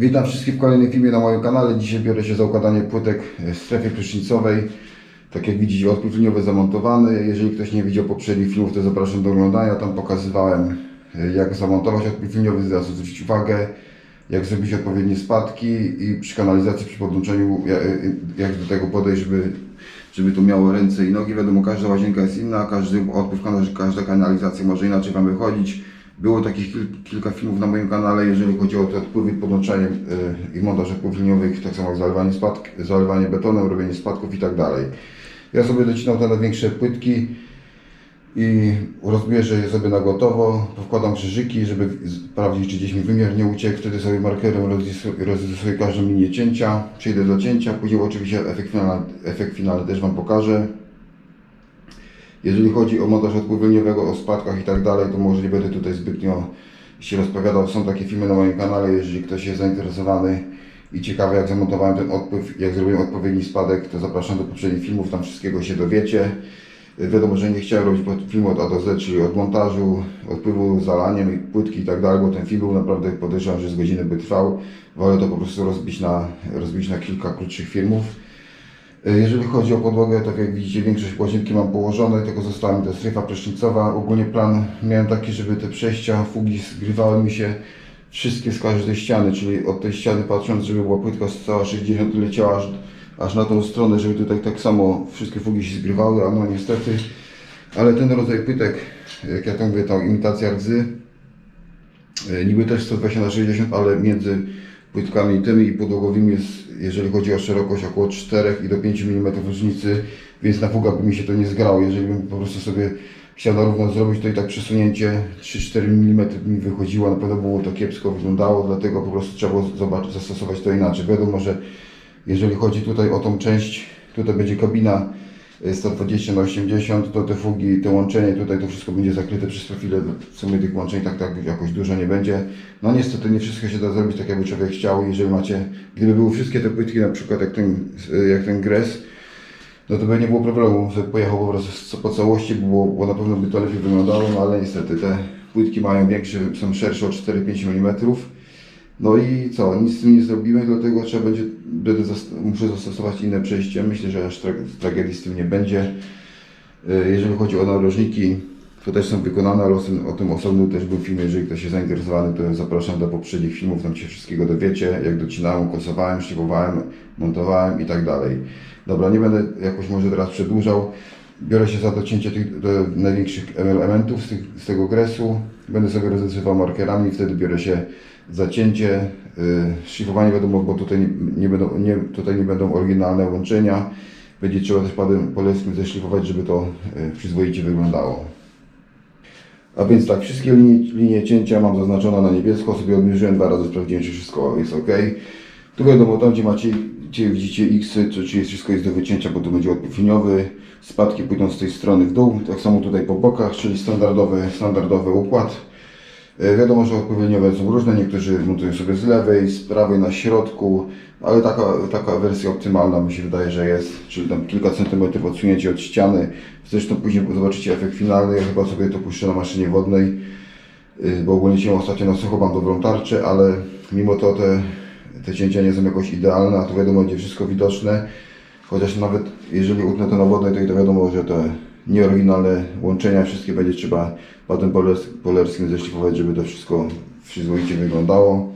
Witam wszystkich w kolejnym filmie na moim kanale. Dzisiaj biorę się za układanie płytek w strefie prysznicowej. Tak jak widzicie, odpływ liniowy zamontowany. Jeżeli ktoś nie widział poprzednich filmów, to zapraszam do oglądania. Tam pokazywałem, e, jak zamontować odpływ liniowy, zaraz zwrócić uwagę, jak zrobić odpowiednie spadki i przy kanalizacji, przy podłączeniu, ja- e, jak do tego podejść, żeby, żeby to miało ręce i nogi. Wiadomo, każda łazienka jest inna, każdy odpływ, każda kanalizacja może inaczej Wam wychodzić. Było takich kil, kilka filmów na moim kanale, jeżeli chodzi o te odpływy, podłączenie y, i montaż odpływów liniowych, tak samo jak zalewanie, spadk, zalewanie betonem, robienie spadków i tak dalej. Ja sobie docinam te największe płytki i rozbierzę je sobie na gotowo, wkładam krzyżyki, żeby sprawdzić, czy gdzieś mi wymiar nie uciekł. Wtedy sobie markerem rozrysuję- rozrysuję każdą linię cięcia, przejdę do cięcia, później oczywiście efekt finalny, efekt finalny też Wam pokażę. Jeżeli chodzi o montaż odpływu liniowego, o spadkach i tak dalej, to może nie będę tutaj zbytnio się rozpowiadał. Są takie filmy na moim kanale, jeżeli ktoś jest zainteresowany i ciekawy jak zamontowałem ten odpływ, jak zrobiłem odpowiedni spadek, to zapraszam do poprzednich filmów, tam wszystkiego się dowiecie. Wiadomo, że nie chciałem robić filmu od A do Z, czyli od montażu, odpływu, zalaniem płytki i tak dalej, bo ten film był naprawdę, podejrzewam, że z godziny by trwał. Wolę to po prostu rozbić na, rozbić na kilka krótszych filmów. E, Jeżeli chodzi o podłogę, tak jak widzicie, większość łazienki mam położone, tylko została mi ta strefa prysznicowa. Ogólnie plan miałem taki, żeby te przejścia, fugi zgrywały mi się wszystkie z każdej ściany, czyli od tej ściany patrząc, żeby była płytka cała 60 i leciała aż, aż na tą stronę, żeby tutaj tak samo wszystkie fugi się zgrywały, a no niestety, ale ten rodzaj płytek, jak ja to mówię, ta imitacja rdzy, E, Niby też 120 na 60, ale między płytkami tymi i podłogowymi jest, jeżeli chodzi o szerokość, około 4 i do 5 mm różnicy, więc na fugach by mi się to nie zgrało. Jeżeli bym po prostu sobie chciał na równo zrobić, to i tak przesunięcie 3-4 mm mi wychodziło, na pewno było to kiepsko wyglądało, dlatego po prostu trzeba było zobaczyć, zastosować to inaczej. Wiadomo, że jeżeli chodzi tutaj o tą część, tutaj będzie kabina 120 na 80, to te fugi, te łączenie, tutaj to wszystko będzie zakryte przez profile, w sumie tych łączeń tak, tak jakoś dużo nie będzie. No niestety nie wszystko się da zrobić tak jakby człowiek chciał, jeżeli macie, gdyby były wszystkie te płytki na przykład jak ten, jak ten gres, no to by nie było problemu, że pojechał po prostu po całości, bo, bo na pewno by to lepiej wyglądało, no ale niestety te płytki mają większe, są szersze o 4-5 mm. No i co, nic z tym nie zrobimy, dlatego trzeba będzie, będę muszę zastosować inne przejście. Myślę, że aż tra tragedii z tym nie będzie. Y, Jeżeli chodzi o narożniki, to też są wykonane, ale o tym, o tym osobnym też był film. Jeżeli ktoś jest zainteresowany, to zapraszam do poprzednich filmów, tam się wszystkiego dowiecie, jak docinałem, kosowałem, szlifowałem, montowałem i tak dalej. Dobra, nie będę jakoś może teraz przedłużał. Biorę się za docięcie tych do największych elementów z, tych, z tego gresu. Będę sobie rozrysował markerami wtedy biorę się za cięcie. Yy, szlifowanie wiadomo, bo tutaj nie, nie, będą, nie, tutaj nie będą oryginalne łączenia. Będzie trzeba też polewskim zeszlifować, żeby to yy, przyzwoicie wyglądało. A więc tak, wszystkie linie, linie cięcia mam zaznaczone na niebiesko, sobie odmierzyłem dwa razy, sprawdziłem, czy wszystko jest ok. Tu wiadomo, tam gdzie macie, gdzie widzicie X, to jest, wszystko jest do wycięcia, bo tu będzie odpływ liniowy. Spadki pójdą z tej strony w dół, tak samo tutaj po bokach, czyli standardowy, standardowy układ. E, Wiadomo, że odpływy liniowe są różne, niektórzy montują sobie z lewej, z prawej, na środku, ale taka, taka wersja optymalna mi się wydaje, że jest, czyli tam kilka centymetrów odsunięcie od ściany. Zresztą później zobaczycie efekt finalny, ja chyba sobie to puszczę na maszynie wodnej, y, bo ogólnie się ostatnio na sucho mam dobrą tarczę, ale mimo to te, te cięcia nie są jakoś idealne, a tu wiadomo, będzie wszystko widoczne. Chociaż nawet jeżeli utnę to na wodnej, to i to wiadomo, że te nieoryginalne łączenia wszystkie będzie trzeba polers- polerskim zeszlifować, żeby to wszystko przyzwoicie wyglądało.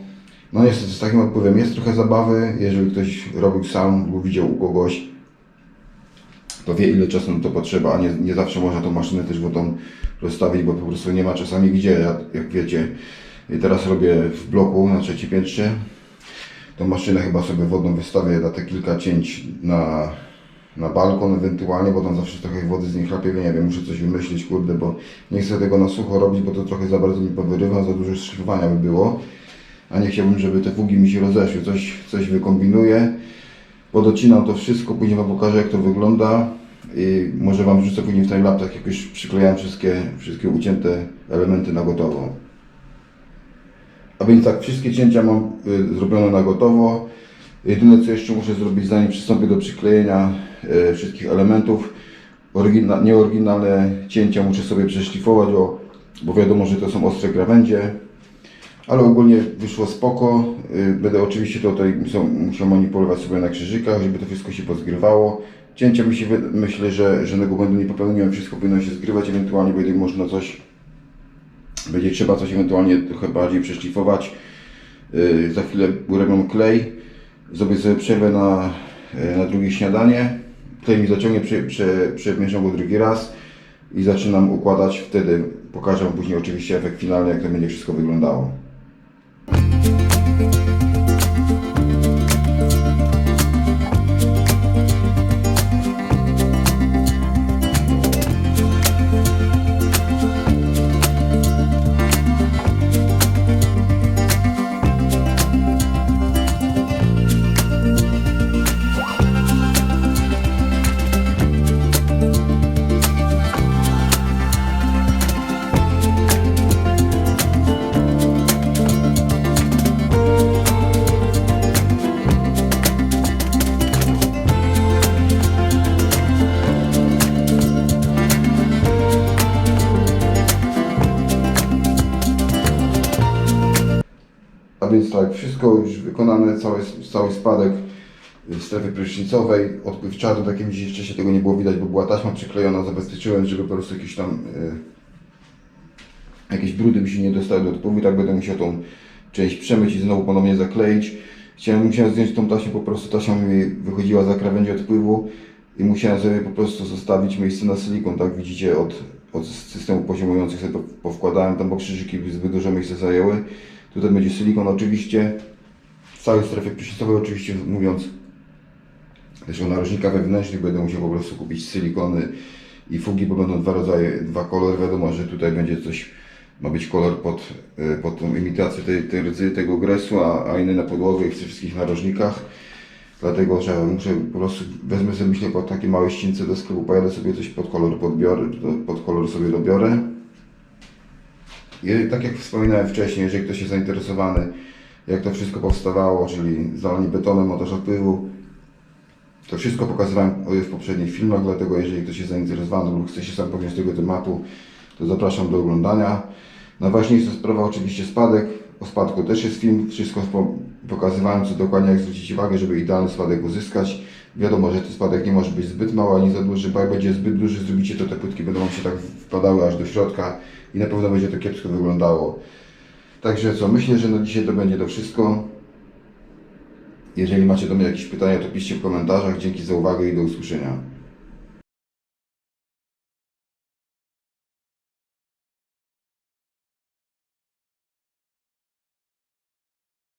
No niestety z takim odpływem jest trochę zabawy, jeżeli ktoś robił sam lub widział u kogoś, to wie ile czasu na to potrzeba, a nie, nie zawsze można tą maszynę też wodą rozstawić, bo po prostu nie ma czasami gdzie, ja, jak wiecie. Teraz robię w bloku na trzecim piętrze. Tą maszynę chyba sobie wodną wystawię na te kilka cięć na, na balkon ewentualnie, bo tam zawsze trochę wody z niej chlapie, nie wiem, muszę coś wymyślić, kurde, bo nie chcę tego na sucho robić, bo to trochę za bardzo mi powyrywa, za dużo szlifowania by było. A nie chciałbym, żeby te fugi mi się rozeszły, coś, coś wykombinuję. Podocinam to wszystko, później Wam pokażę jak to wygląda i może Wam wrzucę później w timelapse, jak już przyklejałem wszystkie, wszystkie ucięte elementy na gotowo. A więc tak, wszystkie cięcia mam y, zrobione na gotowo. Jedyne co jeszcze muszę zrobić zanim przystąpię do przyklejenia y, wszystkich elementów, orygina, nieoryginalne cięcia muszę sobie przeszlifować, o, bo wiadomo, że to są ostre krawędzie. Ale ogólnie wyszło spoko. Y, Będę oczywiście tutaj musiał, manipulować sobie na krzyżykach, żeby to wszystko się pozgrywało. Cięcia mi się, myślę, że żadnego błędu nie popełniłem, wszystko powinno się zgrywać, ewentualnie będzie można coś, będzie trzeba coś ewentualnie trochę bardziej przeszlifować. Y, Za chwilę urobią klej, zrobię sobie przerwę na, y, na drugie śniadanie. Klej mi zaciągnie, prze, prze, przemieszam go drugi raz i zaczynam układać. Wtedy pokażę później oczywiście efekt finalny, jak to będzie wszystko wyglądało. Wszystko już wykonane, cały, cały spadek y, strefy prysznicowej, odpływ czadu, tak jak jeszcze się tego nie było widać, bo była taśma przyklejona, zabezpieczyłem, żeby po prostu jakieś tam y, jakieś brudy mi się nie dostały do odpływu i tak będę musiał tą część przemyć i znowu ponownie zakleić. Chciałem, musiałem zdjąć tą taśmę, po prostu taśma mi wychodziła za krawędzi odpływu i musiałem sobie po prostu zostawić miejsce na silikon, tak widzicie, od, od systemu poziomujących sobie powkładałem tam, bo krzyżyki zbyt dużo miejsca zajęły. Tutaj będzie silikon oczywiście, w całej strefie prysznicowej oczywiście mówiąc też o narożnikach wewnętrznych będę musiał po prostu kupić silikony i fugi, bo będą dwa rodzaje, dwa kolory. Wiadomo, że tutaj będzie coś, ma być kolor pod, y, pod tą imitację tej, tej rdzy, tego gresu, a, a inny na podłodze i w tych wszystkich narożnikach. Dlatego, że muszę po prostu, wezmę sobie myślę po takie małe ścince do sklepu, pojadę sobie coś pod kolor podbiorę, pod kolor sobie dobiorę. Tak jak wspominałem wcześniej, jeżeli ktoś jest zainteresowany, jak to wszystko powstawało, czyli zalanie betonem, montaż odpływu, to wszystko pokazywałem w poprzednich filmach, dlatego jeżeli ktoś jest zainteresowany lub chce się sam podjąć tego tematu, to zapraszam do oglądania. Najważniejsza sprawa oczywiście spadek. O spadku też jest film, wszystko po- pokazywałem, co dokładnie jak zwrócić uwagę, żeby idealny spadek uzyskać. Wiadomo, że ten spadek nie może być zbyt mały ani za duży, bo jak będzie zbyt duży, zrobicie to te płytki będą wam się tak wpadały aż do środka i na pewno będzie to kiepsko wyglądało. Także co, myślę, że na dzisiaj to będzie to wszystko. Jeżeli macie do mnie jakieś pytania, to piszcie w komentarzach. Dzięki za uwagę i do usłyszenia.